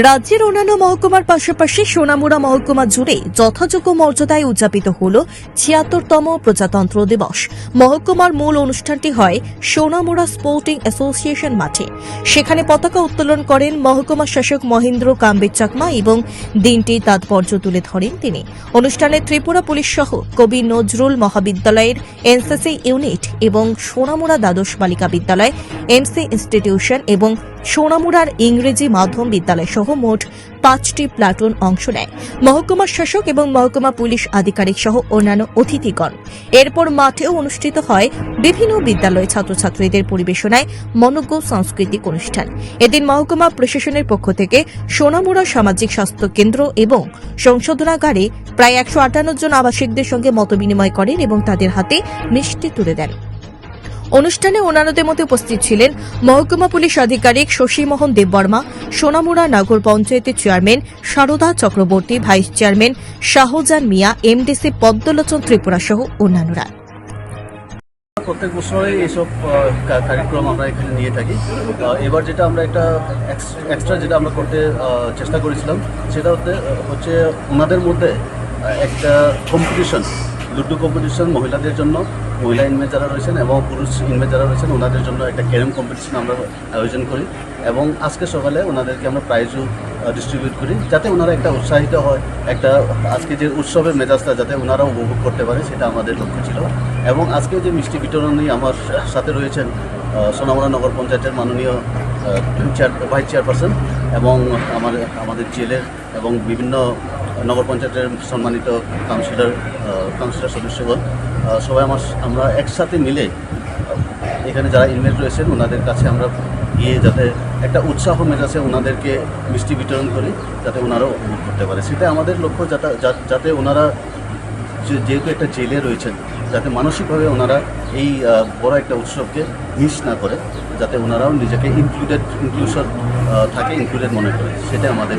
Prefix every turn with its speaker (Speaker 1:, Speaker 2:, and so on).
Speaker 1: রাজ্যের অন্যান্য মহকুমার পাশাপাশি সোনামুড়া মহকুমা জুড়ে যথাযোগ্য মর্যাদায় উদযাপিত হল ছিয়াত্তরতম প্রজাতন্ত্র দিবস। মহকুমার মূল অনুষ্ঠানটি হয় সোনামুড়া স্পোর্টিং অ্যাসোসিয়েশন মাঠে। সেখানে পতাকা উত্তোলন করেন মহকুমা শাসক মহেন্দ্র কাম্বে চাকমা এবং দিনটি তাৎপর্য তুলে ধরেন তিনি। অনুষ্ঠানে ত্রিপুরা পুলিশ সহ কবি নজরুল মহাবিদ্যালয়ের এনসিসি ইউনিট এবং সোনামুড়া দ্বাদশ বালিকা বিদ্যালয়, এমসি ইনস্টিটিউশন এবং সোনামুড়ার ইংরেজি মাধ্যম বিদ্যালয় সহ মোট পাঁচটি প্লাটুন অংশ নেয়। মহকুমা শাসক এবং মহকুমা পুলিশ আধিকারিক সহ অন্যান্য অতিথিগণ। এরপর মাঠেও অনুষ্ঠিত হয় বিভিন্ন বিদ্যালয় ছাত্রছাত্রীদের পরিবেশনায় মনজ্ঞ সাংস্কৃতিক অনুষ্ঠান। এদিন মহকুমা প্রশাসনের পক্ষ থেকে সোনামুড়া সামাজিক স্বাস্থ্য কেন্দ্র এবং সংশোধনাগারে প্রায় একশো আটান্ন জন আবাসিকদের সঙ্গে মতবিনিময় করেন এবং তাদের হাতে মিষ্টি তুলে দেন। অনুষ্ঠানে অন্যান্যদের মধ্যে উপস্থিত ছিলেন মহকুমা পুলিশ আধিকারিক শশীমোহন দেববর্মা, সোনামুড়া নগর পঞ্চায়েতের chairman Sarada Chakraborty, vice chairman Shahjahan Mia, MDC Padmalochan Tripura সহ অন্যান্যরা।
Speaker 2: প্রত্যেক বছরই এইসব কার্যক্রম আমরা এখানে নিয়ে থাকি। এবার যেটা আমরা একটা এক্সট্রা যেটা আমরা করতে চেষ্টা করেছিলাম, সেটা হচ্ছে ওনাদের মধ্যে একটা কম্পিটিশন লুডো কম্পিটিশন মহিলাদের জন্য মহিলা ইনমেট যারা রয়েছেন এবং পুরুষ ইনমেট যারা রয়েছেন ওনাদের জন্য একটা ক্যারেম কম্পিটিশন আমরা আয়োজন করি এবং আজকে সকালে ওনাদেরকে আমরা প্রাইজও ডিস্ট্রিবিউট করি যাতে ওনারা একটা উৎসাহিত হয় একটা আজকে যে উৎসবের মেজাজটা যাতে ওনারাও উপভোগ করতে পারে সেটা আমাদের লক্ষ্য ছিল এবং আজকে যে মিষ্টি বিতরণী আমার সাথে রয়েছেন আহ, সোনামুড়া নগর পঞ্চায়েতের মাননীয় চেয়ার ভাইস চেয়ারপারসন এবং আমার আমাদের জেলের এবং বিভিন্ন নগর পঞ্চায়েতের সম্মানিত কাউন্সিলর কাউন্সিলর সদস্যগণ সবাই আমার আমরা একসাথে মিলে এখানে যারা ইনভেস্ট রয়েছেন, ওনাদের কাছে আমরা গিয়ে যাতে একটা উৎসাহ মেজাজে ওনাদেরকে মিষ্টি বিতরণ করি, যাতে ওনারাও উপভোগ করতে পারে। সেটা আমাদের লক্ষ্য, যাতে যাতে ওনারা যেহেতু একটা জেলে রয়েছেন, যাতে মানসিকভাবে ওনারা এই বড় একটা উৎসবকে মিস না করে, যাতে ওনারাও নিজেকে ইনক্লুডেড ইনক্লুশন থাকে ইনক্লুডেড মনে করে। সেটা আমাদের